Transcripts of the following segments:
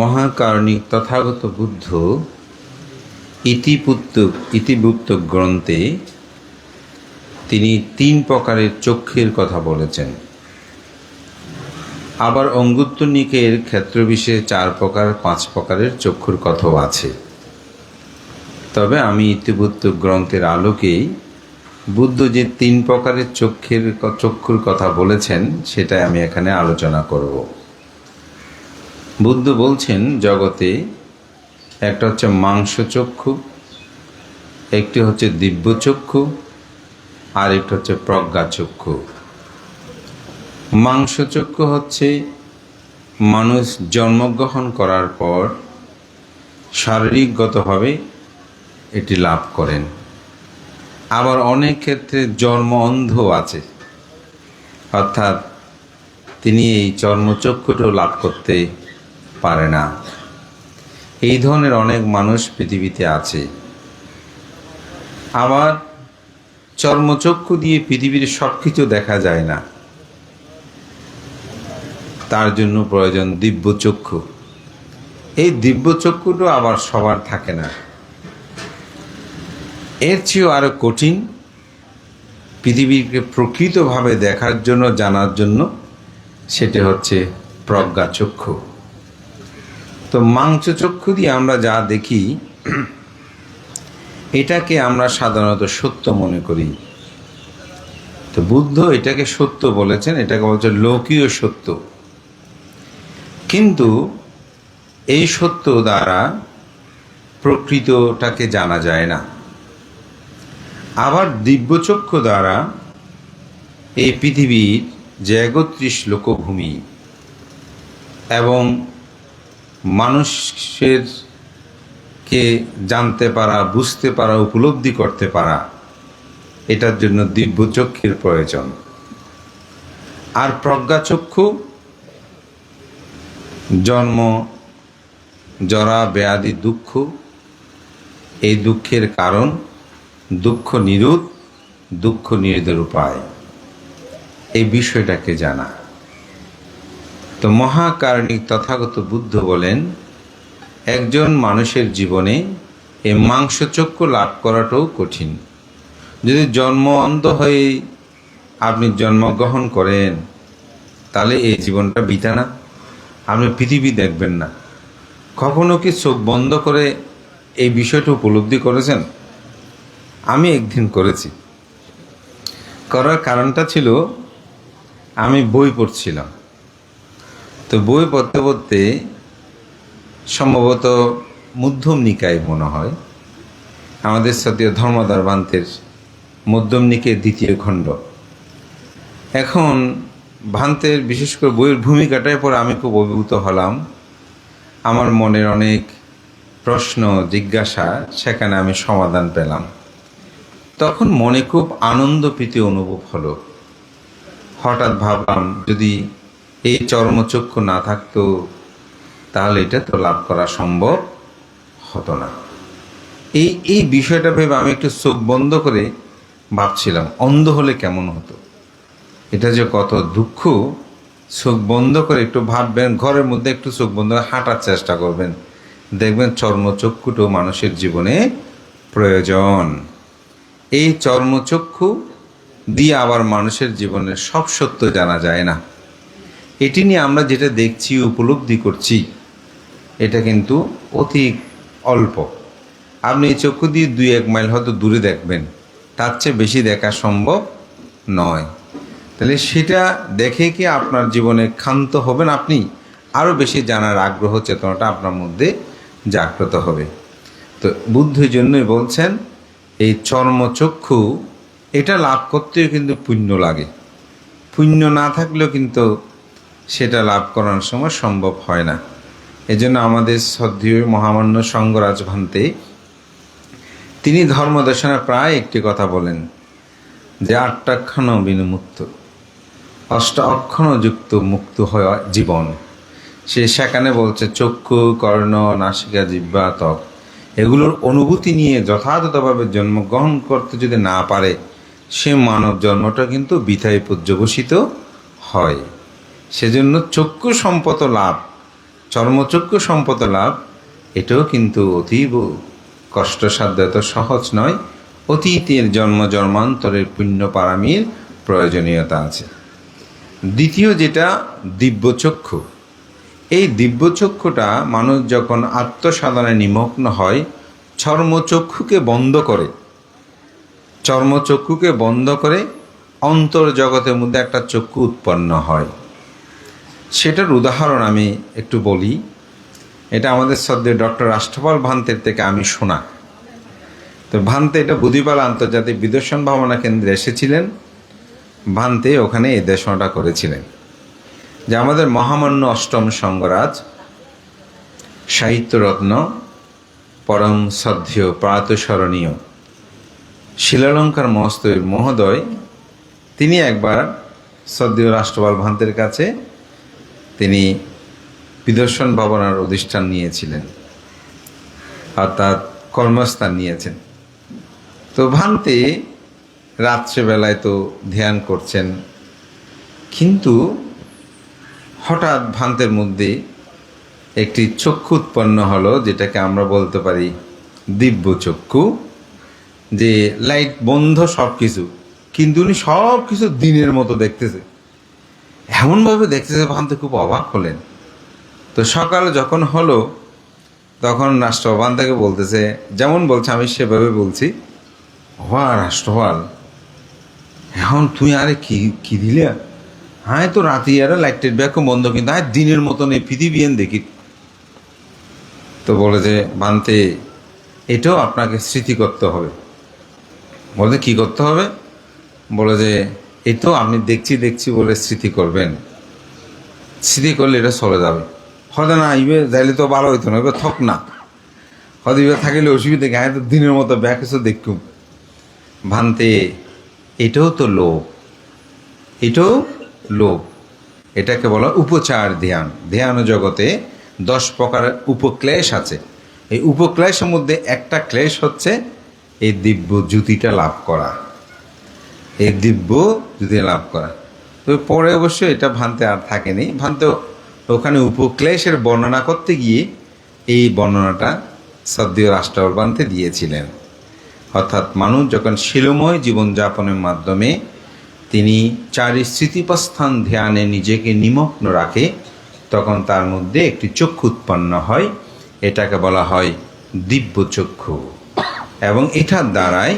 মহাকারণিক তথাগত বুদ্ধ ইতিপুত্ত ইতিভুক্ত গ্রন্থে তিনি তিন প্রকারের চক্ষের কথা বলেছেন। আবার অঙ্গুত্তনিকের ক্ষেত্রবিশেষে চার প্রকার, পাঁচ প্রকারের চক্ষুর কথাও আছে। তবে আমি ইতিবুদ্ধ গ্রন্থের আলোকেই বুদ্ধ যে তিন প্রকারের চক্ষের চক্ষুর কথা বলেছেন, সেটাই আমি এখানে আলোচনা করব। বুদ্ধ বলছেন, জগতে একটা হচ্ছে মাংস চক্ষু, একটি হচ্ছে দিব্য চক্ষু, আর একটা হচ্ছে প্রজ্ঞা চক্ষু। মাংস চক্ষু হচ্ছে মানুষ জন্মগ্রহণ করার পর শারীরিকগতভাবে এটি লাভ করেন। আবার অনেক ক্ষেত্রে জন্ম অন্ধ আছে। অর্থাৎ তিনি এই চর্মচক্ষুটাও লাভ করতে পারে না। এই ধরনের অনেক মানুষ পৃথিবীতে আছে। আবার চর্মচক্ষু দিয়ে পৃথিবীর সব কিছু দেখা যায় না। তার জন্য প্রয়োজন দিব্য চক্ষু। এই দিব্য চক্ষুটা আবার সবার থাকে না। এর চেয়েও আরও কঠিন পৃথিবীকে প্রকৃতভাবে দেখার জন্য, জানার জন্য সেটা হচ্ছে প্রজ্ঞা চক্ষু। তো মাংস চক্ষু দিয়ে আমরা যা দেখি, এটাকে আমরা সাধারণত সত্য মনে করি। তো বুদ্ধ এটাকে সত্য বলেছেন, এটাকে বলছে লোকীয় সত্য। কিন্তু এই সত্য দ্বারা প্রকৃতটাকে জানা যায় না। আবার দিব্যচক্ষু দ্বারা এই পৃথিবীর যে একত্রিশ লোকভূমি এবং মানুষের কে জানতে পারা, বুঝতে পারা, উপলব্ধি করতে পারা, এটার জন্য দিব্যচক্ষের প্রয়োজন। আর প্রজ্ঞাচক্ষু জন্ম, জরা, ব্যাধি, দুঃখ, এই দুঃখের কারণ দুঃখ নিরোধ, দুঃখ নিরোধের উপায়। এই বিষয়টাকে জানা। তো মহাকারণিক তথাগত বুদ্ধ বলেন, একজন মানুষের জীবনে এই মাংসচক্ষু লাভ করাটাও কঠিন। যদি জন্ম অন্ধ হয়ে আপনি জন্মগ্রহণ করেন, তাহলে এই জীবনটা বিতা না। আপনি পৃথিবী দেখবেন না। কখনো কি চোখ বন্ধ করে এই বিষয়টা উপলব্ধি করেছেন? আমি একদিন করেছি। করার কারণটা ছিল, আমি বই পড়ছিলাম। তো বই পড়তে পড়তে সম্ভবত মধ্যম নিকায় মনে হয়। আমাদের সাথে ধর্মদার বান্তের মধ্যম নিকের দ্বিতীয় খণ্ড। এখন ভান্তের বিশেষ করে বইয়ের ভূমিকাটার পর আমি খুব অভিভূত হলাম। আমার মনের অনেক প্রশ্ন, জিজ্ঞাসা, সেখানে আমি সমাধান পেলাম। তখন মনে খুব আনন্দ প্রীতি অনুভব হলো। হঠাৎ ভাবলাম, যদি এই চর্মচক্ষু না থাকতো, তাহলে এটা তো লাভ করা সম্ভব হতো না। এই এই বিষয়টা ভেবে আমি একটু চোখ বন্ধ করে ভাবছিলাম, অন্ধ হলে কেমন হতো? এটা যে কত দুঃখ, চোখ বন্ধ করে একটু ভাববেন, ঘরের মধ্যে একটু চোখ বন্ধ করে হাঁটার চেষ্টা করবেন। দেখবেন চর্মচক্ষুটাও মানুষের জীবনে প্রয়োজন। এই চর্মচক্ষু দিয়ে আবার মানুষের জীবনের সব সত্য জানা যায় না। এটি নিয়ে আমরা যেটা দেখছি, উপলব্ধি করছি, এটা কিন্তু অতি অল্প। আপনি এই চক্ষু দিয়ে দুই এক মাইল হয়তো দূরে দেখবেন, তার চেয়ে বেশি দেখা সম্ভব নয়। তাহলে সেটা দেখে কি আপনার জীবনে ক্ষান্ত হবেন আপনি? আরও বেশি জানার আগ্রহ, চেতনাটা আপনার মধ্যে জাগ্রত হবে। তো বুদ্ধের জন্যই বলছেন, এই চর্মচক্ষু, এটা লাভ করতেও কিন্তু পুণ্য লাগে। পুণ্য না থাকলেও কিন্তু সেটা লাভ করার সময় সম্ভব হয় না। এজন্য আমাদের শ্রদ্ধেয় মহামান্য সঙ্গরাজ ভান্তে, তিনি ধর্মদর্শনে প্রায় একটি কথা বলেন, যে আটটাক্ষণ বিনুমুক্ত অষ্ট অক্ষণ যুক্ত মুক্ত হয় জীবন। সে সেখানে বলছে, চক্ষু, কর্ণ, নাসিকা জিব্বা ত্বক, এগুলোর অনুভূতি নিয়ে যথাযথভাবে জন্মগ্রহণ করতে যদি না পারে, সে মানব জন্মটা কিন্তু বিথায় পর্যবসিত হয়। সেজন্য চক্ষু সম্পদ লাভ চর্মচক্ষু সম্পদ লাভ, এটাও কিন্তু অতীব কষ্টসাধ্য এত সহজ নয়। অতীতের জন্ম জন্মান্তরের পুণ্য পারামির প্রয়োজনীয়তা আছে। দ্বিতীয় যেটা দিব্যচক্ষু এই দিব্যচক্ষুটা মানুষ যখন আত্মসাধনায় নিমগ্ন হয় চর্মচক্ষুকে বন্ধ করে। চর্মচক্ষুকে বন্ধ করে অন্তর্জগতের মধ্যে একটা চক্ষু উৎপন্ন হয়। সেটার উদাহরণ আমি একটু বলি। এটা আমাদের সদ্যে ডক্টর রাষ্ট্রপাল ভান্তের থেকে আমি শোনা। তো ভান্তে এটা বুধিপাল আন্তর্জাতিক বিদর্শন ভাবনা কেন্দ্রে এসেছিলেন। ভান্তে ওখানে এই দেশনাটা করেছিলেন। যে আমাদের মহামান্য অষ্টম সঙ্গরাজ, সাহিত্যরত্ন, পরম শ্রদ্ধেয়, প্রাতস্মরণীয়, শিলালঙ্কার মস্তৈর মহোদয়, তিনি একবার শ্রদ্ধেয় রাষ্ট্রপাল ভান্তের কাছে তিনি বিদর্শন ভাবনার অধিষ্ঠান নিয়েছিলেন। অর্থাৎ কর্মস্থান নিয়েছেন। তো ভান্তে রাত্রেবেলায় তো ধ্যান করছেন। কিন্তু হঠাৎ ভান্তের মধ্যে একটি চক্ষু উৎপন্ন হলো, যেটাকে আমরা বলতে পারি দিব্য চক্ষু, যে লাইট বন্ধ সব কিছু কিন্তু উনি সব কিছু দিনের মতো দেখতেছে। এমনভাবে দেখতেছে ভান্তে খুব অবাক হলেন। তো সকাল যখন হলো, তখন রাষ্ট্রপাল তাকে বলতেছে, যেমন বলছে, আমি সেভাবে বলছি। হওয়া রাষ্ট্রপাল, এখন তুই আরে কি কি দিলে? হ্যাঁ তো রাতি আর লাইটের ব্যাগও বন্ধ কিন্তু হ্যাঁ দিনের মতন এই পৃথিবী দেখি। তো বলে যে বানতে এটাও আপনাকে স্মৃতি করতে হবে। বলে, কি করতে হবে? বলে যে এটাও আপনি দেখছি দেখছি বলে স্মৃতি করবেন। স্মৃতি করলে এটা চলে যাবে। হয়তো না, ইবে যাইলে তো ভালো হইতো না, এবার থক না। হয়তো ইবে থাকিলে অসুবিধা গায়ে তো দিনের মতো ব্যাগ কিছু দেখুম। ভানতে, এটাও তো লোভ। এটাও লোভ। এটাকে বলা উপচার ধ্যান। ধ্যান জগতে দশ প্রকারের উপক্লেশ আছে। এই উপক্লেশের মধ্যে একটা ক্লেশ হচ্ছে এই দিব্য জ্যোতিটা লাভ করা। এই দিব্য জ্যোতি লাভ করা। তো পরে অবশ্য এটা ভানতে আর থাকেনি। ভানতে ওখানে উপক্লেশের বর্ণনা করতে গিয়ে এই বর্ণনাটা সদ্য রাষ্ট্রবান্তে দিয়েছিলেন। অর্থাৎ মানুষ যখন শিলময় জীবনযাপনের মাধ্যমে তিনি চারি স্মৃতিপ্রস্থান ধ্যানে নিজেকে নিমগ্ন রাখে, তখন তার মধ্যে একটি চক্ষু উৎপন্ন হয়। এটাকে বলা হয় দিব্য চক্ষু এবং এটার দ্বারাই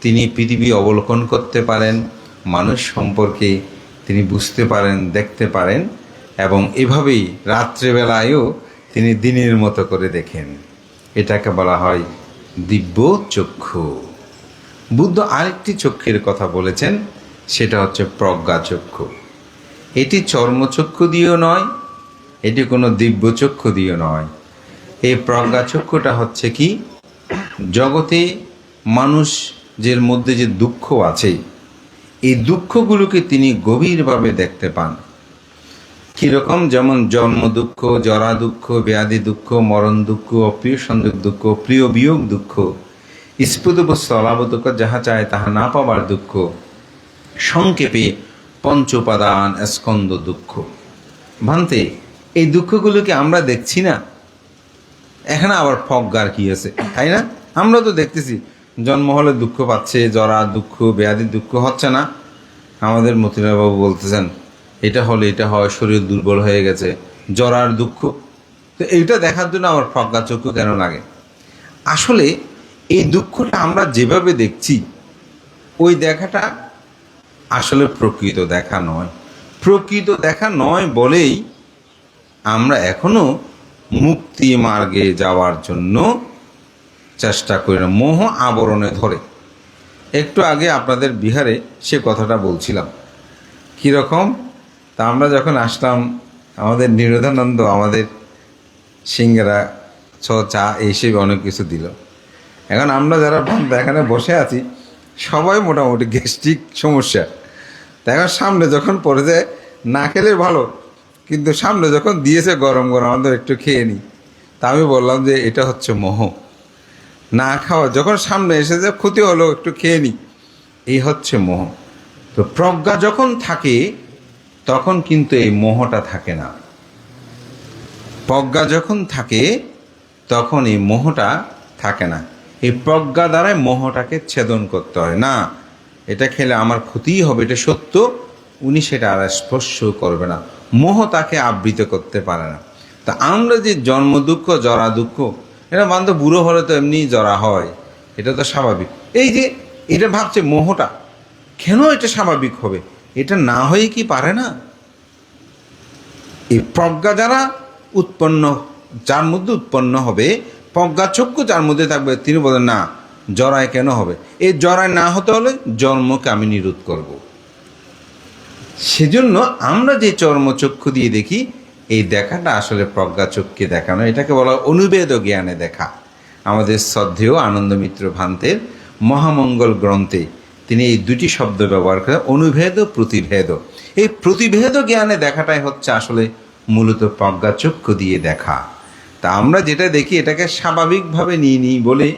তিনি পৃথিবী অবলোকন করতে পারেন, মানুষ সম্পর্কে তিনি বুঝতে পারেন, দেখতে পারেন, এবং এভাবেই রাত্রেবেলায়ও তিনি দিনের মতো করে দেখেন। এটাকে বলা হয় দিব্য চক্ষু। বুদ্ধ আরেকটি চক্ষের কথা বলেছেন, সেটা হচ্ছে প্রজ্ঞা চক্ষু। এটি চর্মচক্ষু দিয়েও নয়, এটি কোনো দিব্য চক্ষু দিয়েও নয়। এই প্রজ্ঞা চক্ষুটা হচ্ছে কি? জগতে মানুষের মধ্যে যে দুঃখ আছে এই দুঃখগুলোকে তিনি গভীরভাবে দেখতে পান। কীরকম যেমন জন্ম দুঃখ, জরা দুঃখ, ব্যাধি দুঃখ, মরণ দুঃখ, অপ্রিয় সংযোগ দুঃখ, প্রিয় বিয়োগ দুঃখ স্ফুত বস্তু অলাভ দুঃখ যাহা চায় তাহা না পাবার দুঃখ, সংক্ষেপে পঞ্চপাদান স্কন্দ দুঃখ। ভান্তে, এই দুঃখগুলোকে আমরা দেখছি না? এখানে আবার ফজ্ঞার কি আছে, তাই না? আমরা তো দেখতেছি জন্ম হলে দুঃখ পাচ্ছে, জরা দুঃখ ব্যাধি দুঃখ হচ্ছে না। আমাদের মতিলাবাবু বলতেছেন, এটা হলে এটা হয়, শরীর দুর্বল হয়ে গেছে, জরার দুঃখ। তো এইটা দেখার জন্য আমার প্রজ্ঞা চক্ষু কেন লাগে? আসলে এই দুঃখটা আমরা যেভাবে দেখছি, ওই দেখাটা আসলে প্রকৃত দেখা নয়। প্রকৃত দেখা নয় বলেই আমরা এখনও মুক্তি মার্গে যাওয়ার জন্য চেষ্টা করি না, মোহ আবরণে ধরে। একটু আগে আপনাদের বিহারে সে কথাটা বলছিলাম। কীরকম তা আমরা যখন আসলাম, আমাদের নিরোধানন্দ, আমাদের সিঙ্গারা ছ, চা এইসব অনেক কিছু দিল। এখন আমরা যারা এখানে বসে আছি, সবাই মোটামুটি গ্যাস্ট্রিক সমস্যা। এখন সামনে যখন পড়ে যায়, না খেলে ভালো, কিন্তু সামনে যখন দিয়েছে গরম গরম, আমাদের একটু খেয়ে নিই। তা আমি বললাম যে এটা হচ্ছে মোহ। না খাওয়া, যখন সামনে এসেছে ক্ষতি হলো, একটু খেয়ে নিই এই হচ্ছে মোহ। তো প্রজ্ঞা যখন থাকে, তখন কিন্তু এই মোহটা থাকে না। প্রজ্ঞা যখন থাকে, তখন এই মোহটা থাকে না। এই প্রজ্ঞা দ্বারাই মোহটাকে ছেদন করতে হয়। না, এটা খেলে আমার ক্ষতিই হবে, এটা সত্য। উনি সেটা আর স্পর্শ করবে না। মোহ তাকে আবৃত করতে পারে না। তা আমরা যে জন্ম দুঃখ জরা দুঃখ এটা বান্ধব বুড়ো হলে তো এমনি জরা হয়, এটা তো স্বাভাবিক। এই যে এটা ভাবছে মোহটা, কেন এটা স্বাভাবিক হবে? এটা না হয়ে কি পারে না? এই প্রজ্ঞা যারা উৎপন্ন, যার মধ্যে উৎপন্ন হবে প্রজ্ঞাচক্ষু যার মধ্যে থাকবে, তিনি বলেন, না, জরায় কেন হবে? এই জরায় না হতে হলে জন্মকে আমি নিরোধ করব। সেজন্য আমরা যে চর্মচক্ষু দিয়ে দেখি এই দেখাটা আসলে প্রজ্ঞাচক্ষে দেখানো। এটাকে বলা অনুবেদ জ্ঞানে দেখা। আমাদের শ্রদ্ধেয় আনন্দমিত্র ভান্তের মহামঙ্গল গ্রন্থে তিনি এই দুটি শব্দ ব্যবহার করে অনুভেদ ও প্রতিভেদ। এই প্রতিভেদ জ্ঞানে দেখাটাই হচ্ছে আসলে মূলত প্রজ্ঞাচক্ষু দিয়ে দেখা। তা আমরা যেটা দেখি, এটাকে স্বাভাবিকভাবে নিয়ে নিই বলে,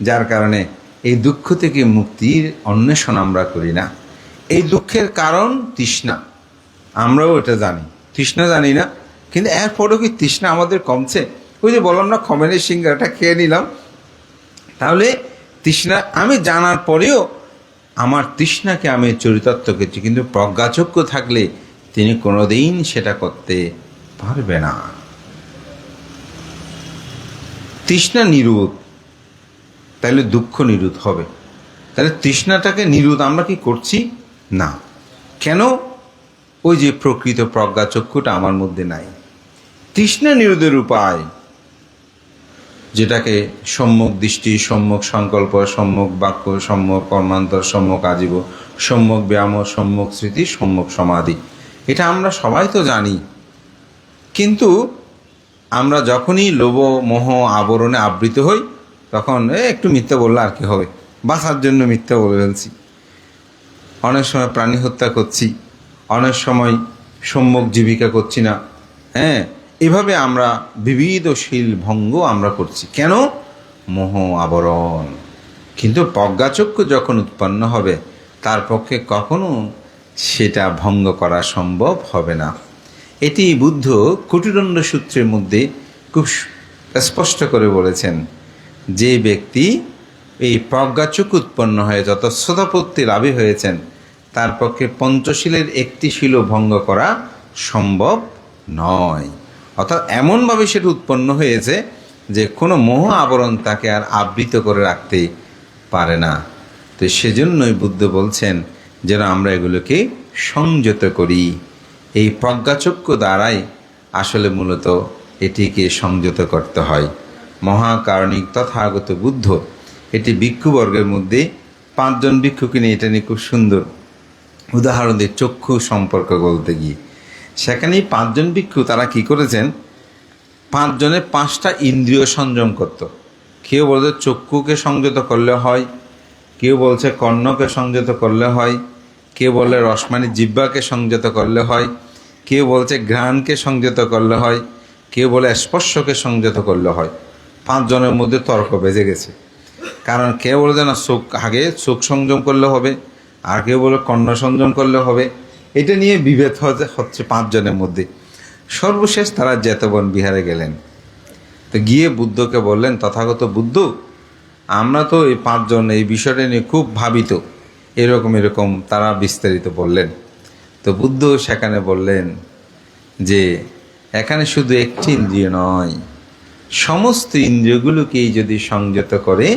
যার কারণে এই দুঃখ থেকে মুক্তির অন্বেষণ আমরা করি না। এই দুঃখের কারণ তৃষ্ণা। আমরাও এটা জানি। তৃষ্ণা জানি না কিন্তু এরপরেও কি তৃষ্ণা আমাদের কমছে? ওই যে বললাম না খমেনের সিঙ্গারটা খেয়ে নিলাম। তাহলে তৃষ্ণা, আমি জানার পরেও আমার তৃষ্ণাকে আমি চরিতার্থ করছি, কিন্তু প্রজ্ঞাচক্ষু থাকলে তিনি কোনোদিন সেটা করতে পারবে না। তৃষ্ণা নিরোধ তাহলে দুঃখ নিরোধ হবে। তাহলে তৃষ্ণাটাকে নিরোধ আমরা কি করছি? না। কেন? ওই যে প্রকৃত প্রজ্ঞাচক্ষুটা আমার মধ্যে নাই। তৃষ্ণা নিরোধের উপায়, যেটাকে সম্যক দৃষ্টি, সম্যক সংকল্প, সম্যক বাক্য, সম্যক কর্মান্তর সম্যক আজীব, সম্যক ব্যায়াম, সম্যক স্মৃতি, সম্যক সমাধি। এটা আমরা সবাই তো জানি। কিন্তু আমরা যখনই লোভ, মোহ, আবরণে আবৃত হই, তখন একটু মিথ্যা বললে আর কি হবে? বাঁচার জন্য মিথ্যা বলে ফেলছি। অনেক সময় প্রাণী হত্যা করছি। অনেক সময় সম্যক জীবিকা করছি না। হ্যাঁ? এভাবে আমরা বিবিধ শীল ভঙ্গ আমরা করছি। কেন? মোহ আবরণ। কিন্তু প্রজ্ঞাচক্ষু যখন উৎপন্ন হবে, তার পক্ষে কখনো সেটা ভঙ্গ করা সম্ভব হবে না। এটি বুদ্ধ কুটিদণ্ড সূত্রের মধ্যে খুব স্পষ্ট করে বলেছেন, যে ব্যক্তি এই প্রজ্ঞাচক উৎপন্ন হয়ে যত শ্রোতাপত্তি লাভী হয়েছেন, তার পক্ষে পঞ্চশীলের একটি শিল ভঙ্গ করা সম্ভব নয়। অর্থাৎ এমনভাবে সেটা উৎপন্ন হয়েছে যে কোনো মোহ আবরণ তাকে আর আবৃত করে রাখতে পারে না। তো সেজন্যই বুদ্ধ বলছেন যেন আমরা এগুলোকে সংযত করি। এই প্রজ্ঞাচক্ষু দ্বারাই আসলে মূলত এটিকে সংযত করতে হয়। মহাকারণিক তথাগত বুদ্ধ এটি ভিক্ষুবর্গের মধ্যে পাঁচজন ভিক্ষুকে নিয়ে এটা নিয়ে খুব সুন্দর উদাহরণ দিয়ে চক্ষু সম্পর্ক বলতে গিয়ে। সেখানেই পাঁচজন ভিক্ষু তারা কি করেছেন? পাঁচজনের পাঁচটা ইন্দ্রিয় সংযম করত। কেউ বলছে চক্ষুকে সংযত করলে হয়, কেউ বলছে কর্ণকে সংযত করলে হয়, কেউ বলে রসমানি জিব্বাকে সংযত করলে হয়, কেউ বলছে ঘ্রাণকে সংযত করলে হয়, কেউ বলে স্পর্শকে সংযত করলে হয়। পাঁচজনের মধ্যে তর্ক বেজে গেছে। কারণ কেউ বলে না চোখ, আগে চোখ সংযম করলে হবে, আর কেউ বলে কর্ণ সংযম করলে হবে। এটা নিয়ে বিভেদ হচ্ছে পাঁচজনের মধ্যে। সর্বশেষ তারা জেতবন বিহারে গেলেন। তো গিয়ে বুদ্ধকে বললেন, তথাগত বুদ্ধ, আমরা তো এই পাঁচজন এই বিষয়টা নিয়ে খুব ভাবিত। এরকম এরকম তারা বিস্তারিত বললেন। তো বুদ্ধ সেখানে বললেন যে, এখানে শুধু একটি ইন্দ্রিয় নয়, সমস্ত ইন্দ্রিয়গুলোকেই যদি সংযত করে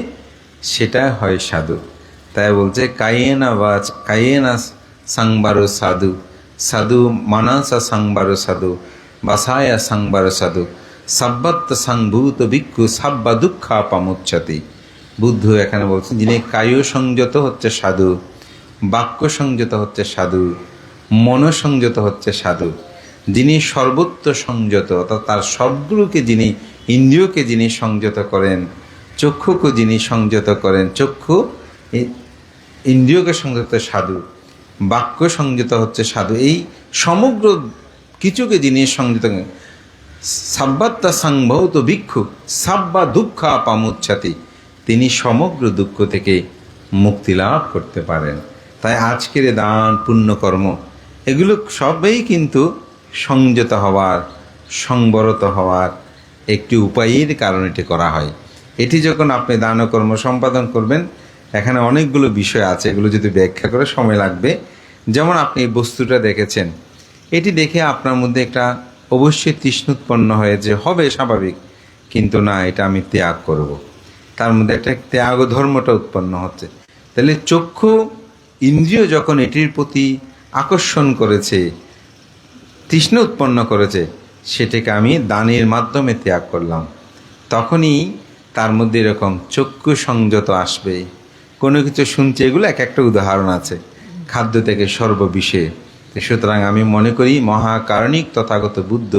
সেটা হয় সাধু। তাই বলছে কায়েনা বা কায়েনা সাংবারো সাধু। সাধু মানসা সাংবারো সাধু, বাসায়া সাংবারো সাধু। সাব্বাত্ত সাংভূত ভিক্ষু, সাব্বা দুঃখা পামুচ্ছতি। বুদ্ধ এখানে বলছেন, যিনি কায় সংযত হচ্ছে সাধু, বাক্য সংযত হচ্ছে সাধু, মন সংযত হচ্ছে সাধু। যিনি সর্বত্র সংযত, অর্থাৎ তার সবগুলোকে যিনি, ইন্দ্রিয়কে যিনি সংযত করেন, চক্ষুকে যিনি সংযত করেন, চক্ষু ইন্দ্রিয়কে সংযত সাধু। বাক্য সংযত হচ্ছে সাধু। এই সমগ্র কিছুকে যিনি সংযত সাব্বাত্তা সংভৌত ভিক্ষু, সাব্বা দুঃখা পামুচ্ছাতি, তিনি সমগ্র দুঃখ থেকে মুক্তি লাভ করতে পারেন। তাই আজকের দান, পুণ্যকর্ম, এগুলো সবই কিন্তু সংযত হওয়ার, সংবরত হওয়ার একটি উপায়ের কারণ এটি করা হয়। এটি যখন আপনি দান ও সম্পাদন করবেন এখানে অনেকগুলো বিষয় আছে, এগুলো যদি ব্যাখ্যা করে সময় লাগবে। যেমন আপনি এই বস্তুটা দেখেছেন, এটি দেখে আপনার মধ্যে একটা অবশ্যই তৃষ্ণ উৎপন্ন হয়েছে হবে স্বাভাবিক, কিন্তু না, এটা আমি ত্যাগ করব। তার মধ্যে একটা ত্যাগ ধর্মটা উৎপন্ন হচ্ছে। তাহলে চক্ষু ইন্দ্রিয় যখন এটির প্রতি আকর্ষণ করেছে, তৃষ্ণ উৎপন্ন করেছে, সেটাকে আমি দানের মাধ্যমে ত্যাগ করলাম। তখনই তার মধ্যে এরকম চক্ষু সংযত আসবে। কোনো কিছু শুনছে, এগুলো এক একটা উদাহরণ আছে। খাদ্য থেকে সর্ববিষে। সুতরাং আমি মনে করি মহাকারণিক তথাগত বুদ্ধ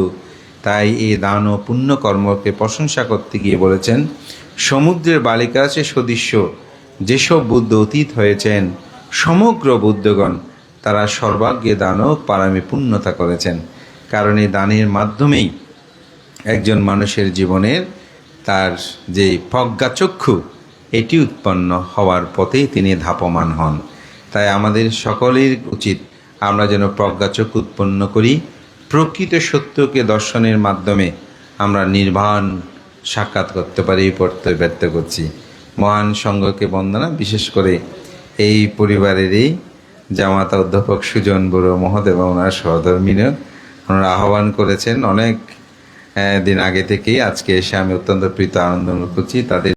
তাই এই দান ও পুণ্য কর্মকে প্রশংসা করতে গিয়ে বলেছেন, সমুদ্রের বালিকা আছে সদৃশ্য। যেসব বুদ্ধ অতীত হয়েছেন, সমগ্র বুদ্ধগণ তারা সর্বাগ্যে দান ও পারামে পূর্ণতা করেছেন। কারণ এই দানের মাধ্যমেই একজন মানুষের জীবনের তার যে প্রজ্ঞাচক্ষু এটি উৎপন্ন হওয়ার পথেই তিনি ধাপমান হন। তাই আমাদের সকলের উচিত আমরা যেন প্রজ্ঞাচক উৎপন্ন করি, প্রকৃত সত্যকে দর্শনের মাধ্যমে আমরা নির্বাণ সাক্ষাৎ করতে পারি পড়তে ব্যর্থ করছি। মহান সংঘকে বন্দনা, বিশেষ করে এই পরিবারেরই জামাতা অধ্যাপক সুজন বড়ো মহোদয় ওনার সহধর্মিনী ওনারা আহ্বান করেছেন অনেক দিন আগে থেকেই। আজকে এসে আমি অত্যন্ত প্রীত আনন্দ করছি। তাদের